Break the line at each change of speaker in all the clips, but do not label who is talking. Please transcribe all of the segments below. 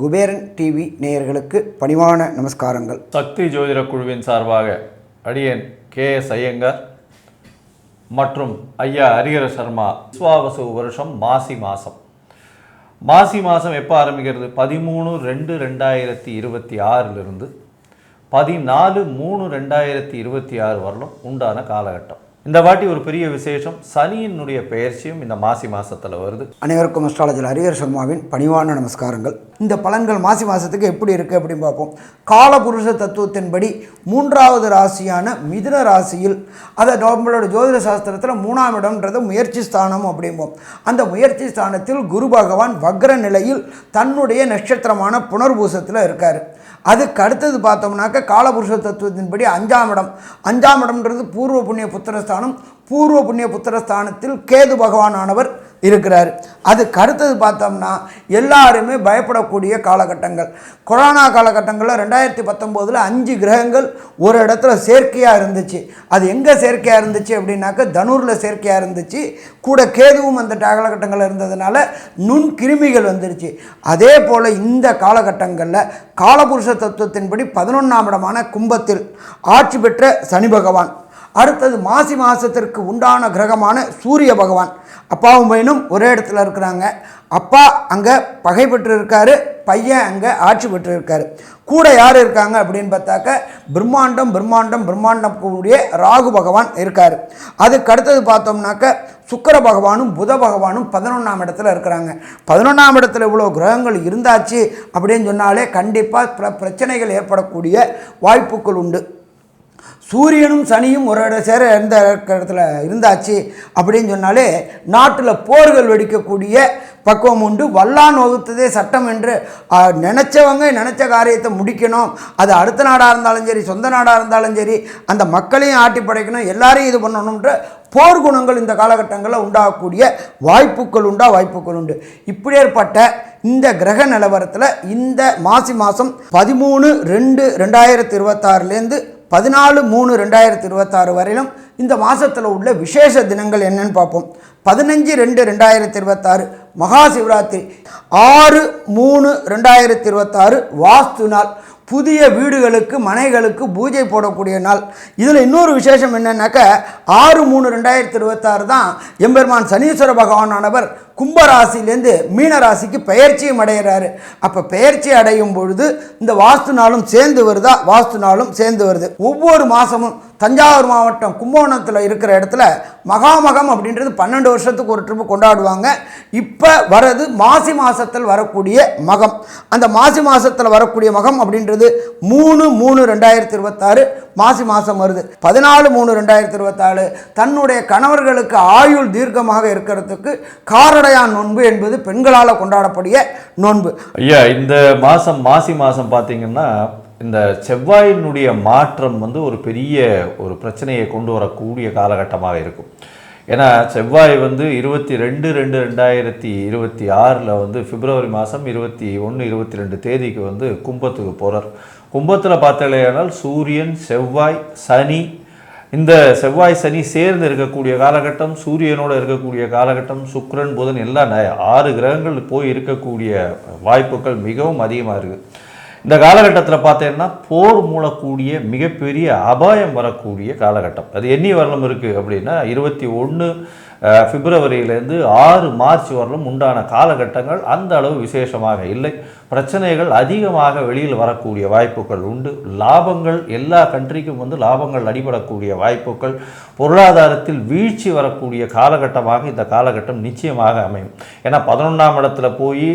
Kuberan TV நேயர்களுக்கு பணிவான நமஸ்காரங்கள்.
சக்தி ஜோதிட குழுவின் சார்பாக அடியேன் கே எஸ் ஐயங்கார் மற்றும் ஐயா ஹரிஹர சர்மா விஸ்வாவசு வருஷம் மாசி மாதம் மாசி மாதம் எப்போ ஆரம்பிக்கிறது? பதிமூணு ரெண்டு ரெண்டாயிரத்தி இருபத்தி ஆறிலிருந்து பதினாலு மூணு ரெண்டாயிரத்தி இருபத்தி ஆறு வரலும் உண்டான காலகட்டம். இந்த வாட்டி ஒரு பெரிய விசேஷம். சனியினுடைய பெயர்ச்சியும் இந்த மாசி மாசத்துல வருது.
அனைவருக்கும் அஸ்ட்ராலஜர் ஹரிஹர் சர்மாவின் பணிவான நமஸ்காரங்கள். இந்த பலன்கள் மாசி மாதத்துக்கு எப்படி இருக்குது அப்படின்னு பார்ப்போம். காலபுருஷ தத்துவத்தின்படி மூன்றாவது ராசியான மிதுன ராசியில் அதை நம்மளோட ஜோதிட சாஸ்திரத்தில் மூணாம் இடம்ன்றது முயற்சி ஸ்தானம் அப்படிம்போம். அந்த முயற்சி ஸ்தானத்தில் குரு பகவான் வக்ர நிலையில் தன்னுடைய நட்சத்திரமான புனர்பூசத்தில் இருக்கார். அதுக்கு அடுத்தது பார்த்தோம்னாக்க காலபுருஷ தத்துவத்தின்படி அஞ்சாம் இடம். அஞ்சாம் இடம்ன்றது பூர்வ புண்ணிய ஸ்தானம் பூர்வ புண்ணிய புத்திரஸ்தானத்தில் கேது பகவானவர் இருக்கிறார். அதுக்கு அடுத்தது பார்த்தோம்னா எல்லாருமே பயப்படக்கூடிய காலகட்டங்கள். கொரோனா காலகட்டங்களில் ரெண்டாயிரத்தி பத்தொம்போதில் அஞ்சு கிரகங்கள் ஒரு இடத்துல செயற்கையாக இருந்துச்சு. அது எங்கே செயற்கையாக இருந்துச்சு அப்படின்னாக்க தனூரில் செயற்கையாக இருந்துச்சு. கூட கேதுவும் அந்த காலகட்டங்களில் இருந்ததுனால நுண் கிருமிகள் வந்துருச்சு. அதே போல் இந்த காலகட்டங்களில் காலபுருஷ தத்துவத்தின்படி பதினொன்றாம் இடமான கும்பத்தில் ஆட்சி பெற்ற சனி பகவான். அடுத்தது மாசி மாதத்திற்கு உண்டான கிரகமான சூரிய பகவான். அப்பாவும் பையனும் ஒரே இடத்துல இருக்கிறாங்க. அப்பா அங்கே பகை பெற்று இருக்காரு பையன் அங்கே ஆட்சி பெற்று இருக்காரு கூட யார் இருக்காங்க அப்படின்னு பார்த்தாக்க பிரம்மாண்டம் பிரம்மாண்டம் பிரம்மாண்டம் கூடிய ராகு பகவான் இருக்கார். அதுக்கு அடுத்தது பார்த்தோம்னாக்க சுக்கிர பகவானும் புத பகவானும் பதினொன்றாம் இடத்துல இருக்கிறாங்க. பதினொன்றாம் இடத்துல இவ்வளோ கிரகங்கள் இருந்தாச்சு அப்படின்னு சொன்னாலே கண்டிப்பாக பிர பிரச்சனைகள் ஏற்படக்கூடிய வாய்ப்புகள் உண்டு. சூரியனும் சனியும் ஒரு இடம் சேர எந்த இடத்துல இருந்தாச்சு அப்படின்னு சொன்னாலே நாட்டில் போர்கள் வெடிக்கக்கூடிய பக்குவம் உண்டு. வல்லான் வகுத்ததே சட்டம் என்று நினச்சவங்க நினச்ச காரியத்தை முடிக்கணும். அது அடுத்த நாடாக இருந்தாலும் சரி சொந்த நாடாக இருந்தாலும் சரி அந்த மக்களையும் ஆட்டி படைக்கணும் எல்லாரையும் இது பண்ணணுன்ற போர் குணங்கள் இந்த காலகட்டங்களில் உண்டாகக்கூடிய வாய்ப்புகள் உண்டா? வாய்ப்புகள் உண்டு. இப்படியேற்பட்ட இந்த கிரக நிலவரத்தில் இந்த மாசி மாதம் பதிமூணு ரெண்டு ரெண்டாயிரத்தி இருபத்தாறுலேருந்து பதினாலு மூணு ரெண்டாயிரத்தி இருபத்தாறு வரையிலும் இந்த மாதத்தில் உள்ள விசேஷ தினங்கள் என்னன்னு பார்ப்போம். பதினஞ்சு ரெண்டு ரெண்டாயிரத்தி இருபத்தாறு மகா சிவராத்திரி ஆறு மூணு ரெண்டாயிரத்தி இருபத்தாறு வாஸ்து நாள். புதிய வீடுகளுக்கு மனைகளுக்கு பூஜை போடக்கூடிய நாள். இதில் இன்னொரு விசேஷம் என்னென்னாக்க ஆறு மூணு ரெண்டாயிரத்தி இருபத்தாறு தான் எம்பெருமான் சனீஸ்வர பகவானானவர் கும்பராசிலேருந்து மீனராசிக்கு பெயர்ச்சியும் அடைகிறாரு அப்போ பெயர்ச்சி அடையும் பொழுது இந்த வாஸ்து நாளும் சேர்ந்து வருதா? வாஸ்து நாளும் சேர்ந்து வருது. ஒவ்வொரு மாதமும் தஞ்சாவூர் மாவட்டம் கும்பகோணத்தில் இருக்கிற இடத்துல மகாமகம் அப்படின்றது பன்னெண்டு வருஷத்துக்கு ஒரு ட்ரிப்பு கொண்டாடுவாங்க. இப்போ வரது மாசி மாதத்தில் வரக்கூடிய மகம். அந்த மாசி மாதத்தில் வரக்கூடிய மகம் அப்படின்றது மூணு மூணு ரெண்டாயிரத்தி இருபத்தாறு மாசி மாதம் வருது. பதினாலு மூணு ரெண்டாயிரத்தி இருபத்தாறு தன்னுடைய கணவர்களுக்கு ஆயுள் தீர்க்கமாக இருக்கிறதுக்கு காரடையான் நோன்பு என்பது பெண்களால் கொண்டாடக்கூடிய நோன்பு.
ஐயா இந்த மாதம் மாசி மாதம் பார்த்தீங்கன்னா இந்த செவ்வாயினுடைய மாற்றம் வந்து ஒரு பெரிய ஒரு பிரச்சனையை கொண்டு வரக்கூடிய காலகட்டமாக இருக்கும். ஏன்னா செவ்வாய் வந்து இருபத்தி ரெண்டு ரெண்டு ரெண்டாயிரத்தி இருபத்தி ஆறில் வந்து பிப்ரவரி மாதம் இருபத்தி ஒன்று இருபத்தி ரெண்டு தேதிக்கு வந்து கும்பத்துக்கு போகிறார் கும்பத்தில் பார்த்தீங்கன்னா சூரியன் செவ்வாய் சனி இந்த செவ்வாய் சனி சேர்ந்து இருக்கக்கூடிய காலகட்டம் சூரியனோட இருக்கக்கூடிய காலகட்டம் சுக்ரன் புதன் எல்லாம் ந- ஆறு கிரகங்கள் போய் இருக்கக்கூடிய வாய்ப்புகள் மிகவும் அதிகமாக இருக்குது இந்த காலகட்டத்தில் பார்த்தீங்கன்னா போர் மூலக்கூடிய மிகப்பெரிய அபாயம் வரக்கூடிய காலகட்டம். அது எண்ணி வரலும் இருக்குது அப்படின்னா இருபத்தி ஒன்று பிப்ரவரியிலேருந்து ஆறு மார்ச் வரலும் உண்டான காலகட்டங்கள் அந்த அளவு விசேஷமாக இல்லை. பிரச்சனைகள் அதிகமாக வெளியில் வரக்கூடிய வாய்ப்புகள் உண்டு. லாபங்கள் எல்லா கண்ட்ரிக்கும் வந்து லாபங்கள் அடிபடக்கூடிய வாய்ப்புகள். பொருளாதாரத்தில் வீழ்ச்சி வரக்கூடிய காலகட்டமாக இந்த காலகட்டம் நிச்சயமாக அமையும். ஏன்னா பதினொன்றாம் இடத்துல போய்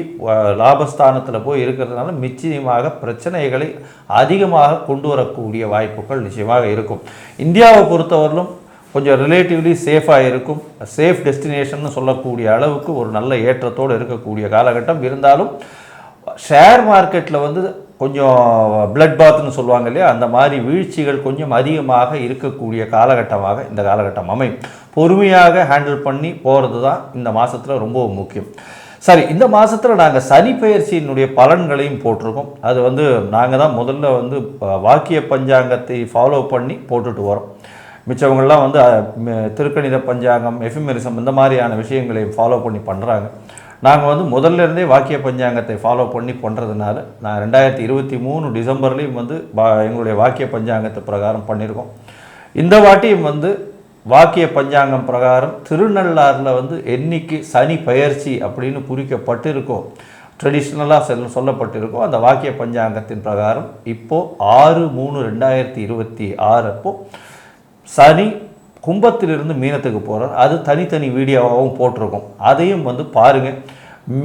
லாபஸ்தானத்தில் போய் இருக்கிறதுனால நிச்சயமாக பிரச்சனைகளை அதிகமாக கொண்டு வரக்கூடிய வாய்ப்புகள் நிச்சயமாக இருக்கும். இந்தியாவை பொறுத்தவரையிலும் கொஞ்சம் ரிலேட்டிவ்லி சேஃபாக இருக்கும். சேஃப் டெஸ்டினேஷன் சொல்லக்கூடிய அளவுக்கு ஒரு நல்ல ஏற்றத்தோடு இருக்கக்கூடிய காலகட்டம். இருந்தாலும் ஷேர் மார்க்கெட்டில் வந்து கொஞ்சம் பிளட் பாத்னு சொல்லுவாங்க இல்லையா? அந்த மாதிரி வீழ்ச்சிகள் கொஞ்சம் அதிகமாக இருக்கக்கூடிய காலகட்டமாக இந்த காலகட்டம் அமையும். பொறுமையாக ஹேண்டில் பண்ணி போகிறது தான் இந்த மாதத்தில் ரொம்ப முக்கியம். சரி இந்த மாதத்தில் நாங்கள் சனி பயிற்சியினுடைய பலன்களையும் போட்டிருக்கோம். அது வந்து நாங்கள் தான் முதல்ல வந்து வாக்கிய பஞ்சாங்கத்தை ஃபாலோ பண்ணி போட்டுட்டு வரோம். மிச்சவங்கள்லாம் வந்து திருக்கணித பஞ்சாங்கம் எஃபிமெரிசம் இந்த மாதிரியான விஷயங்களை ஃபாலோ பண்ணி பண்ணுறாங்க நாங்கள் வந்து முதல்ல இருந்தே வாக்கிய பஞ்சாங்கத்தை ஃபாலோ பண்ணி பண்ணுறதுனால நான் ரெண்டாயிரத்தி இருபத்தி மூணு டிசம்பர்லேயும் வந்து வா- எங்களுடைய வாக்கிய பஞ்சாங்கத்தை பிரகாரம் பண்ணியிருக்கோம் இந்த வாட்டியும் வந்து வாக்கிய பஞ்சாங்கம் பிரகாரம் திருநள்ளாறில் வந்து என்னைக்கு சனி பயிற்சி அப்படின்னு குறிக்கப்பட்டிருக்கோ ட்ரெடிஷ்னலாக செல் சொல்லப்பட்டிருக்கோ அந்த வாக்கிய பஞ்சாங்கத்தின் பிரகாரம் இப்போது ஆறு மூணு ரெண்டாயிரத்தி இருபத்தி ஆறு அப்போது சனி கும்பத்திலிருந்து மீனத்துக்கு போகிறார் அது தனித்தனி வீடியோவாகவும் போட்டிருக்கோம். அதையும் வந்து பாருங்கள்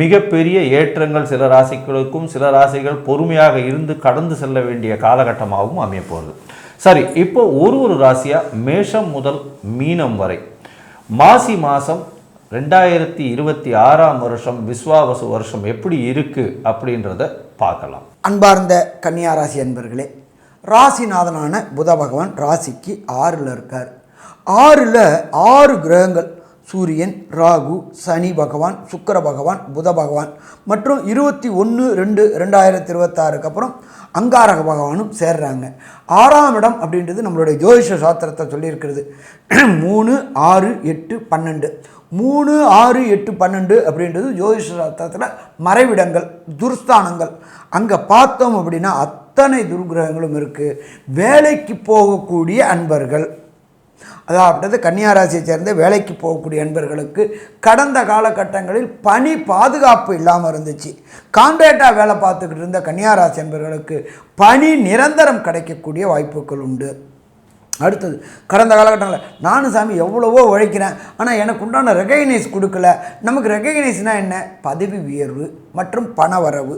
மிகப்பெரிய ஏற்றங்கள் சில ராசிகளுக்கும் சில ராசிகள் பொறுமையாக இருந்து கடந்து செல்ல வேண்டிய காலகட்டமாகவும் அமையப்போகுது. சரி இப்போ ஒரு ஒரு ராசியாக மேஷம் முதல் மீனம் வரை. மாசி மாதம் ரெண்டாயிரத்தி இருபத்தி ஆறாம் வருஷம் விஸ்வாவசு வருஷம் எப்படி இருக்குது அப்படின்றத பார்க்கலாம்.
அன்பார்ந்த கன்னியாராசி அன்பர்களே ராசிநாதனான புத பகவான் ராசிக்கு ஆறில் இருக்கார். ஆறில் ஆறு கிரகங்கள். சூரியன் ராகு சனி பகவான் சுக்கிர பகவான் புத பகவான் மற்றும் இருபத்தி ஒன்று ரெண்டு ரெண்டாயிரத்தி இருபத்தாறுக்கு அப்புறம் அங்காரக பகவானும் சேர்றாங்க. ஆறாம் இடம் அப்படின்றது நம்மளுடைய ஜோதிஷ சாஸ்திரத்தை சொல்லியிருக்கிறது. மூணு ஆறு எட்டு பன்னெண்டு. மூணு ஆறு எட்டு பன்னெண்டு அப்படின்றது ஜோதிஷ சாஸ்திரத்தில் மறைவிடங்கள் துர்ஸ்தானங்கள். அங்கே பார்த்தோம் அப்படின்னா அத்தனை துர்கிரகங்களும் இருக்குது வேலைக்கு போகக்கூடிய அன்பர்கள். அதாவது கன்னியாராசியை சேர்ந்த வேலைக்கு போகக்கூடிய அன்பர்களுக்கு கடந்த காலகட்டங்களில் பணி பாதுகாப்பு இல்லாமல் இருந்துச்சு. கான்ட்ராக்டாக வேலை பார்த்துக்கிட்டு இருந்த கன்னியாராசி அன்பர்களுக்கு பணி நிரந்தரம் கிடைக்கக்கூடிய வாய்ப்புகள் உண்டு. அடுத்தது கடந்த காலகட்டங்களில் நானும் சாமி எவ்வளவோ உழைக்கிறேன் ஆனால் எனக்கு உண்டான ரெகக்னைஸ் கொடுக்கல. நமக்கு ரெகக்னைஸ்னால் என்ன? பதவி உயர்வு மற்றும் பணவரவு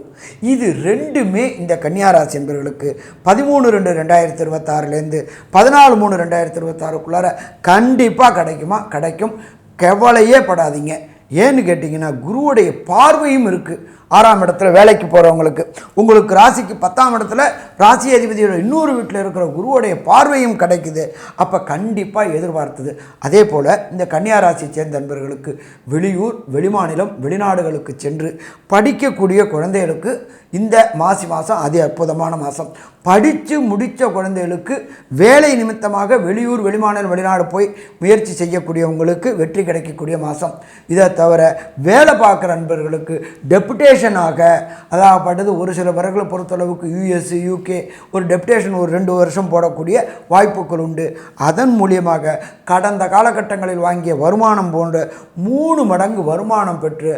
இது ரெண்டுமே இந்த கன்னியாராசி என்பவர்களுக்கு பதிமூணு ரெண்டு ரெண்டாயிரத்தி இருபத்தாறுலேருந்து பதினாலு மூணு ரெண்டாயிரத்தி இருபத்தாறுக்குள்ளார கண்டிப்பாக கிடைக்குமா? கிடைக்கும். கவலையே படாதீங்க. ஏன்னு கேட்டிங்கன்னா குருவுடைய பார்வையும் இருக்குது ஆறாம் இடத்துல வேலைக்கு போகிறவங்களுக்கு உங்களுக்கு ராசிக்கு பத்தாம் இடத்துல ராசி அதிபதியோட இன்னொரு வீட்டில் இருக்கிற குருவோடைய பார்வையும் கிடைக்குது. அப்போ கண்டிப்பாக எதிர்பார்த்தது. அதே போல் இந்த கன்னியா ராசியை சேர்ந்த நண்பர்களுக்கு வெளியூர் வெளிமாநிலம் வெளிநாடுகளுக்கு சென்று படிக்கக்கூடிய குழந்தைகளுக்கு இந்த மாசி மாதம் அதி அற்புதமான மாதம் படித்து முடித்த குழந்தைகளுக்கு வேலை நிமித்தமாக வெளியூர் வெளிமாநிலம் வெளிநாடு போய் முயற்சி செய்யக்கூடியவங்களுக்கு வெற்றி கிடைக்கக்கூடிய மாதம் இதை தவிர வேலை பார்க்குற நண்பர்களுக்கு டெப்டேஷனாக அதாகப்பட்டது ஒரு சில பிறகுகளை பொறுத்தளவுக்கு யூஎஸ் யூகே ஒரு டெப்டேஷன் ஒரு ரெண்டு வருஷம் போடக்கூடிய வாய்ப்புகள் உண்டு. அதன் மூலியமாக கடந்த காலகட்டங்களில் வாங்கிய வருமானம் போன்ற மூணு மடங்கு வருமானம் பெற்று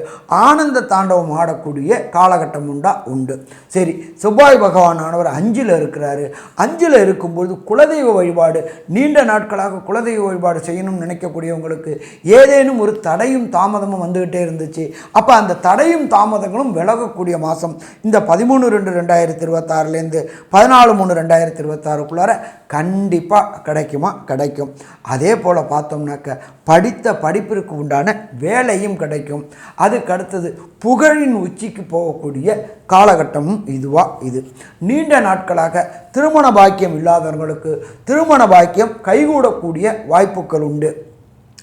ஆனந்த தாண்டவம் ஆடக்கூடிய காலகட்டம் உண்டா? உண்டு. சரி செவ்வாய் பகவானானவர் அஞ்சில் இருக்கிறாரு. அஞ்சில் இருக்கும்பொழுது குலதெய்வ வழிபாடு நீண்ட நாட்களாக குலதெய்வ வழிபாடு செய்யணும்னு நினைக்கக்கூடியவங்களுக்கு ஏதேனும் ஒரு தடையும் தாமதமும் வந்துக்கிட்டே இருந்துச்சு. அப்போ அந்த தடையும் தாமதங்களும் விலகக்கூடிய மாதம். இந்த பதிமூணு ரெண்டு ரெண்டாயிரத்தி இருபத்தாறுலேருந்து பதினாலு மூணு ரெண்டாயிரத்தி இருபத்தாறுக்குள்ளார கண்டிப்பாக கிடைக்குமா? கிடைக்கும். அதே போல் பார்த்தோம்னாக்க படித்த படிப்பிற்கு உண்டான வேலையும் கிடைக்கும். அதுக்கு அடுத்தது புகழின் உச்சிக்கு போகக்கூடிய காலகட்டமும் இதுவாக இது. நீண்ட நாட்களாக திருமண பாக்கியம் இல்லாதவர்களுக்கு திருமண பாக்கியம் கைகூடக்கூடிய வாய்ப்புகள் உண்டு.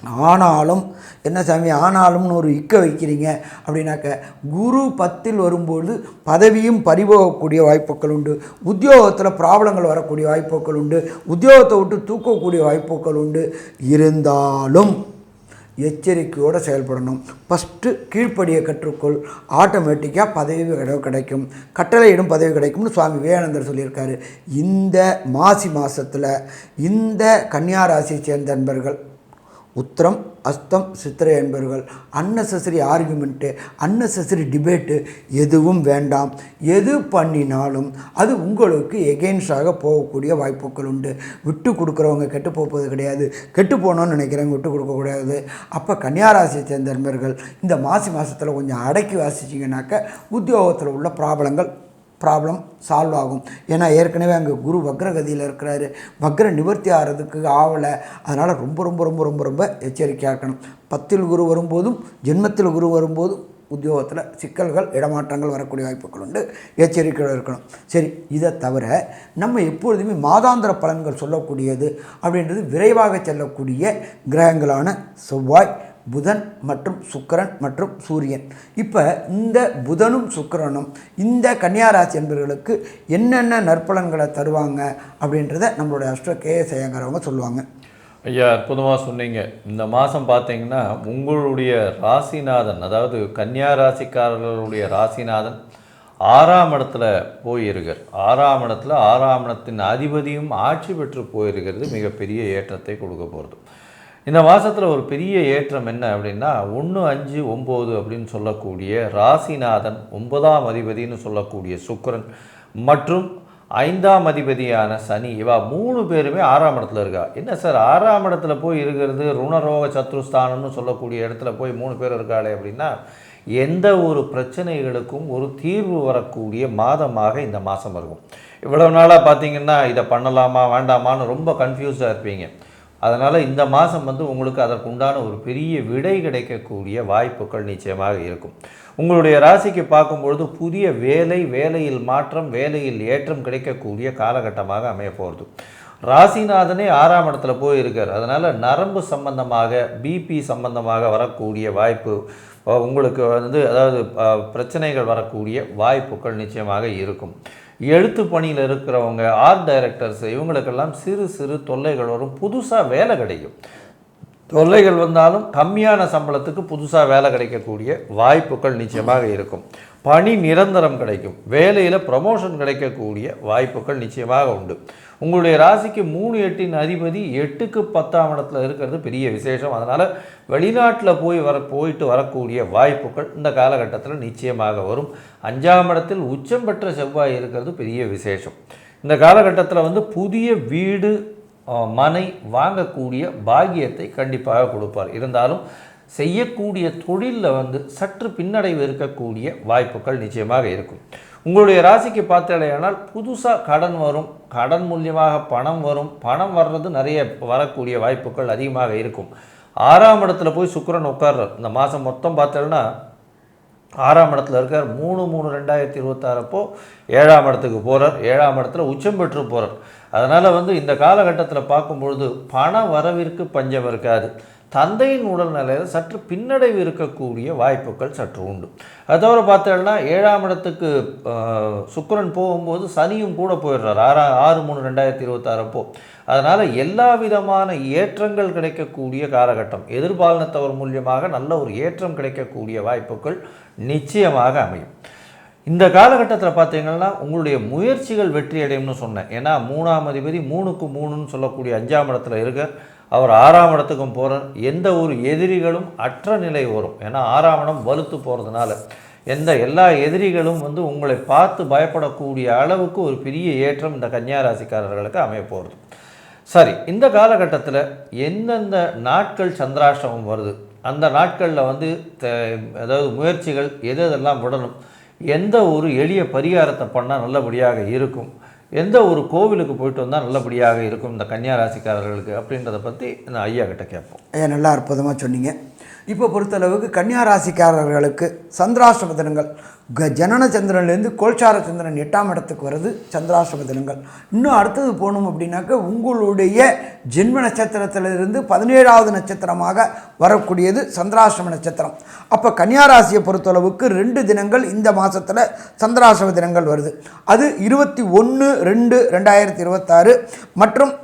ஆனாலும் என்ன சாமி ஆனாலும்னு ஒரு இக்க வைக்கிறீங்க அப்படின்னாக்க குரு பத்தில் வரும்போது பதவியும் பறிபோகக்கூடிய வாய்ப்புகள் உண்டு. உத்தியோகத்தில் ப்ராப்ளங்கள் வரக்கூடிய வாய்ப்புகள் உண்டு. உத்தியோகத்தை விட்டு தூக்கக்கூடிய வாய்ப்புகள் உண்டு. இருந்தாலும் எச்சரிக்கையோடு செயல்படணும். ஃபஸ்ட்டு கீழ்ப்படியை கற்றுக்கொள். ஆட்டோமேட்டிக்காக பதவி கிடைக்கும். கட்டளையிடும் பதவி கிடைக்கும்னு சுவாமி விவேகானந்தர் சொல்லியிருக்காரு. இந்த மாசி மாதத்தில் இந்த கன்னியாராசியை சேர்ந்த நண்பர்கள் உத்திரம் அஸ்தம் சித்திரை என்பவர்கள். அன்னெசரி ஆர்குமெண்ட்டு அன்னெசரி டிபேட்டு எதுவும் வேண்டாம். எது பண்ணினாலும் அது உங்களுக்கு எகெயின்ஸ்டாக போகக்கூடிய வாய்ப்புகள் உண்டு. விட்டு கொடுக்குறவங்க கெட்டு போவது கிடையாது. கெட்டு போகணும்னு நினைக்கிறவங்க விட்டு கொடுக்கக்கூடாது அப்போ கன்னியாராசியை சேர்ந்த நண்பர்கள் இந்த மாசி மாதத்தில் கொஞ்சம் அடக்கி வாசிச்சிங்கனாக்க உத்தியோகத்தில் உள்ள ப்ராப்ளங்கள் ப்ராப்ளம் சால்வ் ஆகும். ஏன்னா ஏற்கனவே அங்கே குரு வக்ரகதியில் இருக்கிறாரு. வக்ர நிவர்த்தி ஆகிறதுக்கு ஆவலை. அதனால் ரொம்ப ரொம்ப ரொம்ப ரொம்ப ரொம்ப எச்சரிக்கையாக இருக்கணும். பத்தில் குரு வரும்போதும் ஜென்மத்தில் குரு வரும்போதும் உத்தியோகத்தில் சிக்கல்கள் இடமாற்றங்கள் வரக்கூடிய வாய்ப்புகள் உண்டு. எச்சரிக்கையோடு இருக்கணும். சரி இதை தவிர நம்ம எப்பொழுதுமே மாதாந்திர பலன்கள் சொல்லக்கூடியது அப்படின்றது விரைவாக செல்லக்கூடிய கிரகங்களான செவ்வாய் புதன் மற்றும் சுக்கிரன் மற்றும் சூரியன். இப்போ இந்த புதனும் சுக்கரனும் இந்த கன்னியாராசி என்பவர்களுக்கு என்னென்ன நற்பலன்களை தருவாங்க அப்படின்றத நம்மளுடைய அஷ்ட கே செய்யங்கிறவங்க சொல்லுவாங்க.
ஐயா அற்புதமாக சொன்னீங்க. இந்த மாதம் பார்த்தீங்கன்னா உங்களுடைய ராசிநாதன் அதாவது கன்னியா ராசிக்காரர்களுடைய ராசிநாதன் ஆறாம் இடத்துல போயிருக்கார். ஆறாம் இடத்துல ஆறாம் இடத்தின் அதிபதியும் ஆட்சி பெற்று போயிருக்கிறது. மிகப்பெரிய ஏற்றத்தை கொடுக்க போகிறது. இந்த மாதத்தில் ஒரு பெரிய ஏற்றம் என்ன அப்படின்னா ஒன்று அஞ்சு ஒம்பது அப்படின்னு சொல்லக்கூடிய ராசிநாதன் ஒன்பதாம் அதிபதினு சொல்லக்கூடிய சுக்கரன் மற்றும் ஐந்தாம் அதிபதியான சனி. இவா மூணு பேருமே ஆறாம் இடத்துல இருக்கா. என்ன சார் ஆறாம் இடத்துல போய் இருக்கிறது ருணரோக சத்ருஸ்தானம்னு சொல்லக்கூடிய இடத்துல போய் மூணு பேர் இருக்காளே அப்படின்னா எந்த ஒரு பிரச்சனைகளுக்கும் ஒரு தீர்வு வரக்கூடிய மாதமாக இந்த மாதம் இருக்கும். இவ்வளவு நாளாக பார்த்தீங்கன்னா இதை பண்ணலாமா வேண்டாமான்னு ரொம்ப கன்ஃபியூஸாக இருப்பீங்க. அதனால் இந்த மாதம் வந்து உங்களுக்கு அதற்குண்டான ஒரு பெரிய விடை கிடைக்கக்கூடிய வாய்ப்புகள் நிச்சயமாக இருக்கும். உங்களுடைய ராசிக்கு பார்க்கும்பொழுது புதிய வேலை வேலையில் மாற்றம் வேலையில் ஏற்றம் கிடைக்கக்கூடிய காலகட்டமாக அமைய போகிறது ராசிநாதனே ஆறாம் இடத்துல போய் இருக்கார் அதனால் நரம்பு சம்பந்தமாக பிபி சம்பந்தமாக வரக்கூடிய வாய்ப்பு உங்களுக்கு வந்து அதாவது பிரச்சனைகள் வரக்கூடிய வாய்ப்புகள் நிச்சயமாக இருக்கும். எழுத்து பணியில் இருக்கிறவங்க ஆர்ட் டைரக்டர்ஸ் இவங்களுக்கெல்லாம் சிறு சிறு தொல்லைகள் வரும். புதுசாக வேலை கிடைக்கும். தொல்லைகள் வந்தாலும் கம்மியான சம்பளத்துக்கு புதுசாக வேலை கிடைக்கக்கூடிய வாய்ப்புகள் நிச்சயமாக இருக்கும். பணி நிரந்தரம் கிடைக்கும். வேலையில் ப்ரமோஷன் கிடைக்கக்கூடிய வாய்ப்புகள் நிச்சயமாக உண்டு. உங்களுடைய ராசிக்கு மூணு எட்டின் அதிபதி எட்டுக்கு பத்தாம் இடத்துல இருக்கிறது பெரிய விசேஷம். அதனால் வெளிநாட்டில் போய் வர போயிட்டு வரக்கூடிய வாய்ப்புகள் இந்த காலகட்டத்தில் நிச்சயமாக வரும். அஞ்சாம் இடத்தில் உச்சம் பெற்ற செவ்வாய் இருக்கிறது பெரிய விசேஷம். இந்த காலகட்டத்தில் வந்து புதிய வீடு மனை வாங்கக்கூடிய பாக்கியத்தை கண்டிப்பாக கொடுப்பார். இருந்தாலும் செய்யக்கூடிய தொழிலில் வந்து சற்று பின்னடைவு இருக்கக்கூடிய வாய்ப்புகள் நிச்சயமாக இருக்கும். உங்களுடைய ராசிக்கு பார்த்தடையானால் புதுசாக கடன் வரும் கடன் மூலியமாக பணம் வரும் பணம் வர்றது நிறைய வரக்கூடிய வாய்ப்புகள் அதிகமாக இருக்கும். ஆறாம் இடத்துல போய் சுக்கிரன் உட்கார்றார். இந்த மாதம் மொத்தம் பார்த்தோன்னா ஆறாம் இடத்துல இருக்கார். மூணு மூணு ரெண்டாயிரத்தி இருபத்தாறப்போ ஏழாம் இடத்துக்கு போகிறார் ஏழாம் இடத்துல உச்சம் பெற்று போகிறார் அதனால் வந்து இந்த காலகட்டத்தில் பார்க்கும்பொழுது பண வரவிற்கு பஞ்சம் இருக்காது. தந்தையின் உடல்நிலையில் சற்று பின்னடைவு இருக்கக்கூடிய வாய்ப்புகள் சற்று உண்டு. அது தவிர பார்த்தோம்னா ஏழாம் இடத்துக்கு சுக்கரன் சுக்கிரன் போகும்போது சனியும் கூட போயிடுறார். ஆறா ஆறு மூணு ரெண்டாயிரத்தி இருபத்தாறப்போ அதனால் எல்லா விதமான ஏற்றங்கள் கிடைக்கக்கூடிய காலகட்டம். எதிர்பாலனத்தவர் மூலியமாக நல்ல ஒரு ஏற்றம் கிடைக்கக்கூடிய வாய்ப்புகள் நிச்சயமாக அமையும். இந்த காலகட்டத்தில் பார்த்தீங்கன்னா உங்களுடைய முயற்சிகள் வெற்றி அடையும்னு சொன்னேன். ஏன்னா மூணாம் அதிபதி மூணுக்கு மூணுன்னு சொல்லக்கூடிய அஞ்சாம் இடத்துல இருக்க அவர் ஆறாம் இடத்துக்கும் போகிறார் எந்த ஒரு எதிரிகளும் அற்ற நிலை வரும். ஏன்னா ஆறாம் இடம் வலுத்து போகிறதுனால எந்த எல்லா எதிரிகளும் வந்து உங்களை பார்த்து பயப்படக்கூடிய அளவுக்கு ஒரு பெரிய ஏற்றம் இந்த கன்னியாராசிக்காரர்களுக்கு அமைய போகிறது சரி இந்த காலகட்டத்தில் எந்தெந்த நாட்கள் சந்திராஷ்டமம் வருது? அந்த நாட்களில் வந்து அதாவது முயற்சிகள் எது எதெல்லாம் விடணும்? எந்த ஒரு எளிய பரிகாரத்தை பண்ணால் நல்லபடியாக இருக்கும்? எந்த ஒரு கோவிலுக்கு போயிட்டு வந்தால் நல்லபடியாக இருக்கும் இந்த கன்னியா ராசிக்காரர்களுக்கு அப்படின்றத பற்றி நான் ஐயா கிட்ட கேட்போம்.
ஐயா நல்லா அற்புதமாக சொன்னீங்க. இப்போ பொறுத்தளவுக்கு கன்னியா ராசிக்காரர்களுக்கு சந்திராஷ்டம தினங்கள். க ஜனன சந்திரன்லேருந்து கோல்சார சந்திரன் எட்டாம் இடத்துக்கு வருது சந்திராஷ்டம தினங்கள். இன்னும் அடுத்தது போகணும் அப்படின்னாக்க உங்களுடைய ஜென்ம நட்சத்திரத்திலிருந்து பதினேழாவது நட்சத்திரமாக வரக்கூடியது சந்திராஷ்டம நட்சத்திரம். அப்போ கன்னியா ராசியை பொறுத்தளவுக்கு ரெண்டு தினங்கள் இந்த மாதத்தில் சந்திராஷ்டம தினங்கள் வருது. அது இருபத்தி ஒன்று ரெண்டு ரெண்டாயிரத்தி இருபத்தாறு மற்றும்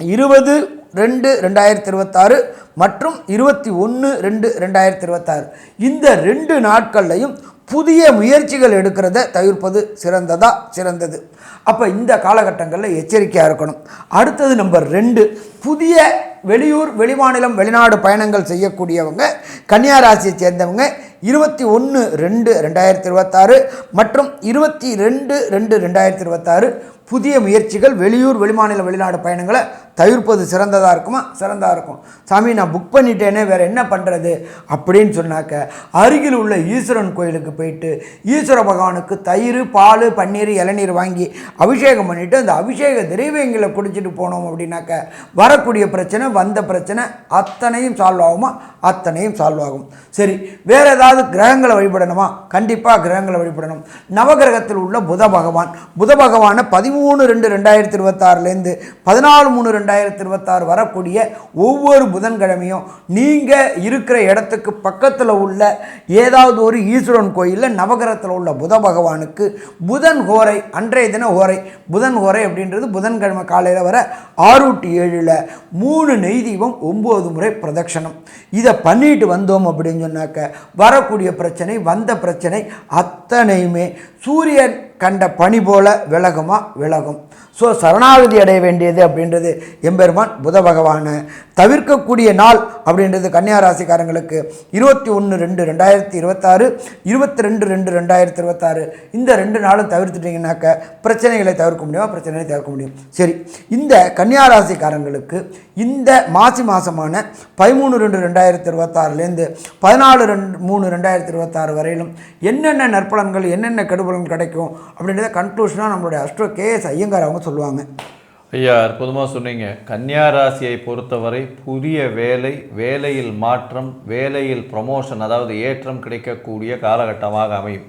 இருபது ரெண்டு ரெண்டாயிரத்தி இருபத்தாறு மற்றும் இருபத்தி ஒன்று ரெண்டு ரெண்டாயிரத்தி இருபத்தாறு. இந்த ரெண்டு நாட்கள்லையும் புதிய முயற்சிகள் எடுக்கிறத தவிர்ப்பது சிறந்ததா? சிறந்தது. அப்போ இந்த காலகட்டங்களில் எச்சரிக்கையாக இருக்கணும். அடுத்தது நம்பர் ரெண்டு புதிய வெளியூர் வெளிமாநிலம் வெளிநாடு பயணங்கள் செய்யக்கூடியவங்க கன்னியாராசியை சேர்ந்தவங்க இருபத்தி ஒன்று ரெண்டு ரெண்டாயிரத்தி இருபத்தாறு மற்றும் இருபத்தி ரெண்டு ரெண்டு ரெண்டாயிரத்தி இருபத்தாறு புதிய முயற்சிகள் வெளியூர் வெளிமாநில வெளிநாடு பயணங்களை தவிர்ப்பது சிறந்ததாக இருக்குமா? சிறந்ததாக இருக்கும். சாமி நான் புக் பண்ணிட்டேனே வேறு என்ன பண்ணுறது அப்படின்னு சொன்னாக்க அருகில் உள்ள ஈஸ்வரன் கோயிலுக்கு போயிட்டு ஈஸ்வர பகவானுக்கு தயிர் பால் பன்னீர் இளநீர் வாங்கி அபிஷேகம் பண்ணிவிட்டு அந்த அபிஷேக திரைவியங்களை குடிச்சிட்டு போனோம் அப்படின்னாக்க வரக்கூடிய பிரச்சனை வந்த பிரச்சனை அத்தனையும் சால்வ் ஆகுமா? அத்தனையும் சால்வ் ஆகும். சரி வேறு ஏதாவது ஏதாவது கிரகங்களை வழிபடணுமா? கண்டிப்பாக கிரகங்களை வழிபடணும். நவகிரகத்தில் உள்ள புத பகவான். புத பகவானை பதிமூணு ரெண்டு ரெண்டாயிரத்தி இருபத்தாறுலேருந்து பதினாலு மூணு ரெண்டாயிரத்தி இருபத்தாறு வரக்கூடிய ஒவ்வொரு புதன்கிழமையும் நீங்கள் இருக்கிற இடத்துக்கு பக்கத்தில் உள்ள ஏதாவது ஒரு ஈஸ்வரன் கோயிலில் நவகிரகத்தில் உள்ள புத பகவானுக்கு புதன் ஹோரை அன்றைய தின ஹோரை புதன் ஹோரை அப்படின்றது புதன்கிழமை காலையில் வர ஆறு டு ஏழில் மூணு நெய் தீபம் ஒம்பது முறை பிரதட்சணம். இதை பண்ணிட்டு வந்தோம் அப்படின்னு சொன்னாக்க வரக்கூடிய பிரச்சனை வந்த பிரச்சனை அத்தனையுமே சூரியன் கண்ட பனி போல விலகுமா? விலகும். ஸோ சரணாகதி அடைய வேண்டியது அப்படின்றது எம்பெருமான் புத பகவான். தவிர்க்கக்கூடிய நாள் அப்படின்றது கன்னியா ராசிக்காரங்களுக்கு இருபத்தி ஒன்று ரெண்டு ரெண்டாயிரத்தி இருபத்தாறு இருபத்தி ரெண்டு ரெண்டு ரெண்டாயிரத்தி இருபத்தாறு. இந்த ரெண்டு நாளும் தவிர்த்துட்டிங்கனாக்க பிரச்சனைகளை தவிர்க்க முடியுமா? பிரச்சனைகளை தவிர்க்க முடியும். சரி இந்த கன்னியா ராசிக்காரங்களுக்கு இந்த மாசி மாதமான பதிமூணு ரெண்டு ரெண்டாயிரத்தி இருபத்தாறுலேருந்து பதினாலு ரெண்டு மூணு ரெண்டாயிரத்தி இருபத்தாறு வரையிலும் என்னென்ன நற்பலன்கள் என்னென்ன கெடுபலன் கிடைக்கும் அப்படின்றத கன்க்ளூஷனாக நம்மளுடைய அஸ்ட்ரோ கேஎஸ் ஐயங்கார் அவங்க சொல்லுவாங்க.
ஐயா அற்புதமாக சொன்னீங்க. கன்னியா ராசியை பொறுத்தவரை புதிய வேலை வேலையில் மாற்றம் வேலையில் ப்ரமோஷன் அதாவது ஏற்றம் கிடைக்கக்கூடிய காலகட்டமாக அமையும்.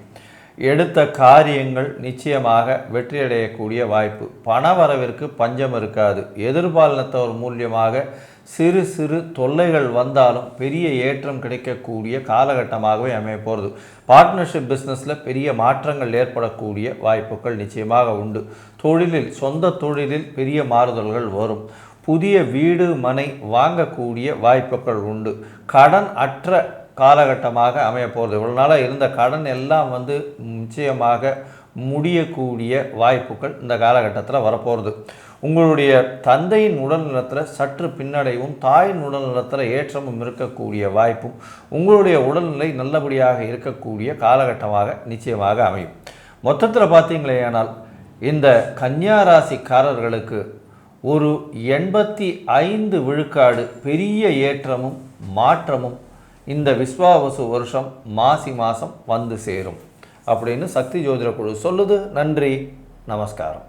எடுத்த காரியங்கள் நிச்சயமாக வெற்றியடையக்கூடிய வாய்ப்பு. பண வரவிற்கு பஞ்சம் இருக்காது. எதிர்பாலினத்தவர் மூலியமாக சிறு சிறு தொல்லைகள் வந்தாலும் பெரிய ஏற்றம் கிடைக்கக்கூடிய காலகட்டமாகவே அமைய போகிறது பார்ட்னர்ஷிப் பிஸ்னஸில் பெரிய மாற்றங்கள் ஏற்படக்கூடிய வாய்ப்புகள் நிச்சயமாக உண்டு. தொழிலில் சொந்த தொழிலில் பெரிய மாறுதல்கள் வரும். புதிய வீடு மனை வாங்கக்கூடிய வாய்ப்புகள் உண்டு. கடன் அற்ற காலகட்டமாக அமைய போகிறது இவ்வளோ நாளாக இருந்த கடன் எல்லாம் வந்து நிச்சயமாக முடியக்கூடிய வாய்ப்புகள் இந்த காலகட்டத்தில் வரப்போகிறது உங்களுடைய தந்தையின் உடல்நலத்தில் சற்று பின்னடைவும் தாயின் உடல்நலத்தில் ஏற்றமும் இருக்கக்கூடிய வாய்ப்பும் உங்களுடைய உடல்நிலை நல்லபடியாக இருக்கக்கூடிய காலகட்டமாக நிச்சயமாக அமையும். மொத்தத்தில் பார்த்தீங்களேயானால் இந்த கன்னியா ராசிக்காரர்களுக்கு ஒரு எண்பத்தி ஐந்து விழுக்காடு பெரிய ஏற்றமும் மாற்றமும் இந்த விஸ்வாவசு வருஷம் மாசி மாதம் வந்து சேரும். அப்படின்னு சக்தி ஜோதிட குழு சொல்லுது. நன்றி. நமஸ்காரம்.